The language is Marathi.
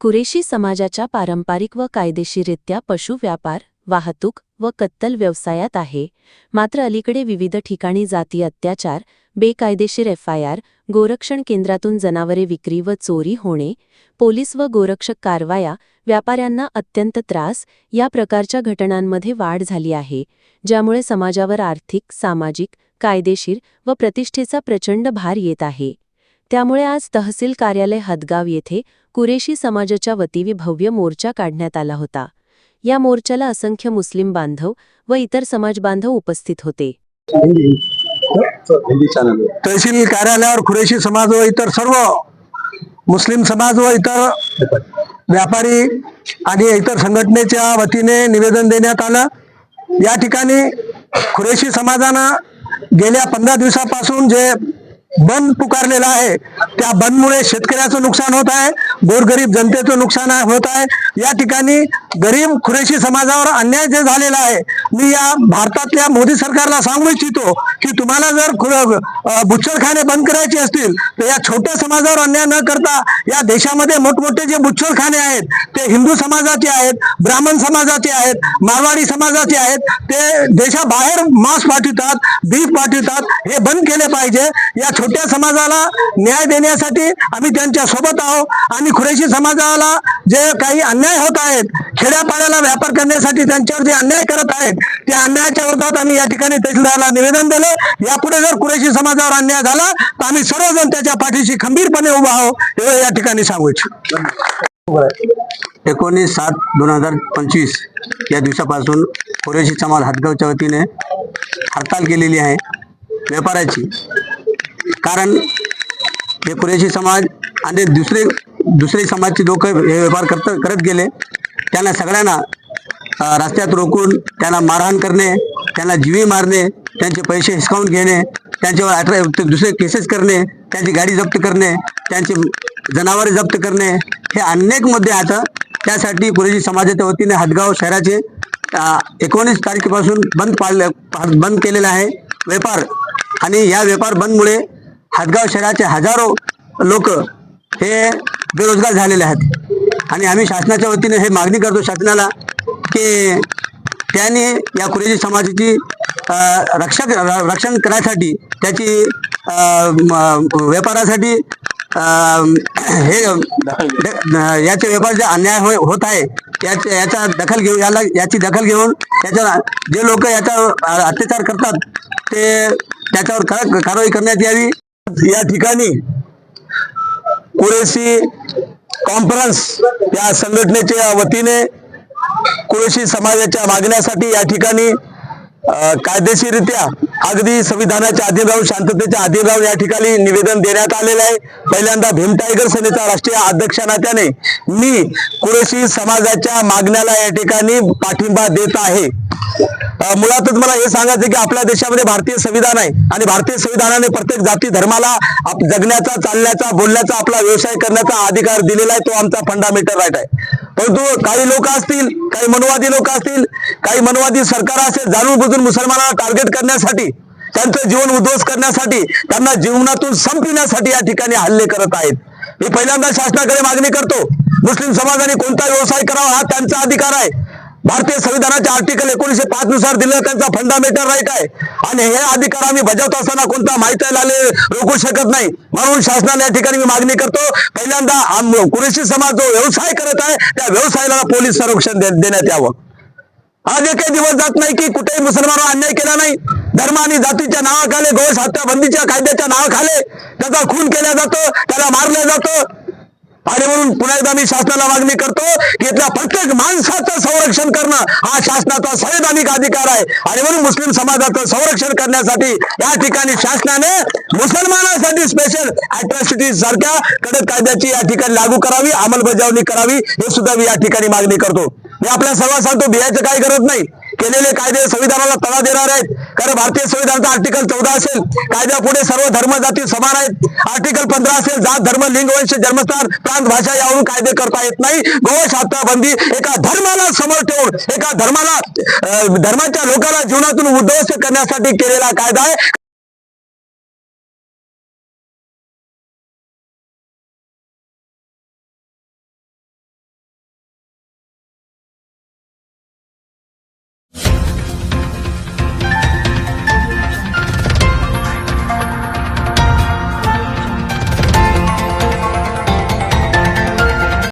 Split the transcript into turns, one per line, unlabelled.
कुरेशी समाजाच्या पारंपरिक व कायदेशीररित्या पशु व्यापार वाहतूक व कत्तल व्यवसायात आहे. मात्र अलीकडे विविध ठिकाणी जाती अत्याचार बेकायदेशीर एफआयआर गोरक्षण केंद्रातून जनावरे विक्री व चोरी होणे पोलीस व गोरक्षक कारवाया व्यापाऱ्यांना अत्यंत त्रास या प्रकारच्या घटनांमध्ये वाढ झाली आहे ज्यामुळे समाजावर आर्थिक सामाजिक कायदेशीर व प्रतिष्ठेचा प्रचंड भार येत आहे. त्यामुळे आज तहसील कार्यालय हदगाव येथे कुरेशी समाजाच्या वतीने भव्य मोर्चा काढण्यात आला होता. या मोर्चाला असंख्य मुस्लिम बांधव व इतर समाज बांधव उपस्थित होते.
तहसील कार्यालयावर खुरेशी समाज व इतर सर्व मुस्लिम समाज व इतर व्यापारी आणि इतर संघटनेच्या वतीने निवेदन देण्यात आलं. या ठिकाणी खुरेशी समाजानं गेल्या पंधरा दिवसापासून जे बंद पुकारलेला आहे. त्या बंदमुळे शेतकऱ्याचं नुकसान होत आहे गोरगरीब जनतेचं नुकसान होत आहे. या ठिकाणी गरीब खुरेशी समाजावर अन्याय जे झालेला आहे मी या भारतातल्या मोदी सरकारला सांगू इच्छितो की तुम्हाला जर बुच्छरखाने बंद करायचे असतील तर या छोट्या समाजावर अन्याय न करता या देशामध्ये मोठमोठे जे बुच्छरखाने आहेत ते हिंदू समाजाचे आहेत ब्राह्मण समाजाचे आहेत मारवाडी समाजाचे आहेत ते देशाबाहेर मांस पाठवितात बीफ पाठवितात हे बंद केले पाहिजे. या छोट्या समाजाला न्याय देण्यासाठी आम्ही त्यांच्यासोबत आहोत. आणि खुरेशी समाजाला जे काही अन्याय होत आहेत खेड्यापाड्याला व्यापार करण्यासाठी त्यांच्यावर जे अन्याय करत आहेत त्या अन्यायाच्या विरोधात आम्ही या ठिकाणी तहसीलदारला निवेदन दिलं. यापुढे जर कुरेशी समाजावर अन्याय झाला तर आम्ही सर्वजण त्याच्या पाठीशी खंबीरपणे उभा आहोत हे या ठिकाणी सांगू इच्छितो. एकोणीस सात दोन हजार पंचवीस या दिवसापासून कुरेशी समाज हातगावच्या वतीने हरताल केलेली आहे. व्यापाराची कारण हे कुरेशी समाज आणि दुसरे दुसरे समाजचे लोक हे व्यापार करत करत गेले. त्यांना सगळ्यांना रस्त्यात रोखून त्यांना मारहाण करणे त्यांना जीवी मारणे त्यांचे पैसे हिसकावून घेणे त्यांच्यावर अठरा दुसरे केसेस करणे त्यांची गाडी जप्त करणे त्यांचे जनावरे जप्त करणे हे अनेक मुद्दे आता त्यासाठी कुरेशी समाजाच्या वतीने हदगाव शहराचे एकोणीस तारखेपासून बंद पाडले बंद केलेला आहे. व्यापार आणि या व्यापार बंदमुळे हदगाव शहराचे हजारो लोक हे बेरोजगार झालेले आहेत. आणि आम्ही शासनाच्या वतीने हे मागणी करतो शासनाला की त्यांनी या कुरेजी समाजाची रक्षक रक्षण करायसाठी त्याची व्यापारासाठी हे याचे व्यापार जे अन्याय होय- होत आहे याचे याचा दखल घेऊन याला याची दखल घेऊन त्याच्या जे लोक याचा अत्याचार करतात ते त्याच्यावर कारवाई करण्यात यावी. या ठिकाणी कुरेशी कॉन्फरन्स या संघटनेच्या वतीने कुरेशी समाजाच्या मागण्यासाठी या ठिकाणी कायदेशीरित्या कायदेशीररित्या अगदी संविधानाच्या अधीन राहून शांततेच्या अधीन राहून या ठिकाणी निवेदन देण्यात आलेलं आहे. पहिल्यांदा भीम टायगर सेनेचा राष्ट्रीय अध्यक्ष नात्याने मी कुरेशी समाजाच्या मागण्याला या ठिकाणी पाठिंबा देत आहे. मुळातच मला हे सांगायचं की आपल्या देशामध्ये भारतीय संविधान आहे आणि भारतीय संविधानाने प्रत्येक जाती धर्माला जगण्याचा चालण्याचा बोलण्याचा आपला व्यवसाय करण्याचा अधिकार दिलेला आहे. तो आमचा फंडामेंटल राईट आहे. परंतु काही लोक असतील काही मनवादी लोक असतील काही मनवादी सरकार असेल जाणून बुजून मुसलमानांना टार्गेट करण्यासाठी त्यांचं जीवन उद्ध्वस्त करण्यासाठी त्यांना जीवनातून संपविण्यासाठी या ठिकाणी हल्ले करत आहेत. मी पहिल्यांदा शासनाकडे मागणी करतो मुस्लिम समाजाने कोणता व्यवसाय करावा हा त्यांचा अधिकार आहे. भारतीय संविधानाच्या आर्टिकल एकोणीशे पाच नुसार दिलेला त्यांचा फंडामेंटल राईट आहे. आणि हे अधिकार आम्ही बजावत असताना कोणता माहिती आले रोखू शकत नाही. म्हणून शासनाने या ठिकाणी मी मागणी करतो पहिल्यांदा कुरेशी समाज जो व्यवसाय करत आहे त्या व्यवसायाला पोलीस संरक्षण देण्यात यावं. आज एकही दिवस जात नाही की कुठेही मुसलमानावर अन्याय केला नाही. धर्म आणि जातीच्या नावाखाली गोष हत्याबंदीच्या कायद्याच्या नावाखाली त्याचा खून केला जातो त्याला मारलं जातं. आणि म्हणून पुन्हा एकदा मी शासनाला मागणी करतो की इथल्या प्रत्येक माणसाचं संरक्षण करणं हा शासनाचा संवैधानिक अधिकार आहे. आणि म्हणून मुस्लिम समाजाचं संरक्षण करण्यासाठी या ठिकाणी शासनाने मुसलमानांसाठी स्पेशल अट्रॉसिटी सारख्या कडक कायद्याची या ठिकाणी लागू करावी अंमलबजावणी करावी हे सुद्धा मी या ठिकाणी मागणी करतो. मी आपल्या सर्वांना सांगतो भियायचं काही गरज नाही. केलेले कायदे संविधानाला तडा देणार आहेत. कारण भारतीय संविधानाचा आर्टिकल चौदा असेल. कायद्यापुढे सर्व धर्म जाती समान आहेत. आर्टिकल पंधरा असेल जात धर्म लिंग वंश जन्मस्थान प्रांत भाषा यावरून कायदे करता येत नाही. गोवंश बंदी एका धर्माला समोर ठेवून एका धर्माला धर्माच्या लोकांना जीवनातून उद्ध्वस्त करण्यासाठी केलेला कायदा आहे.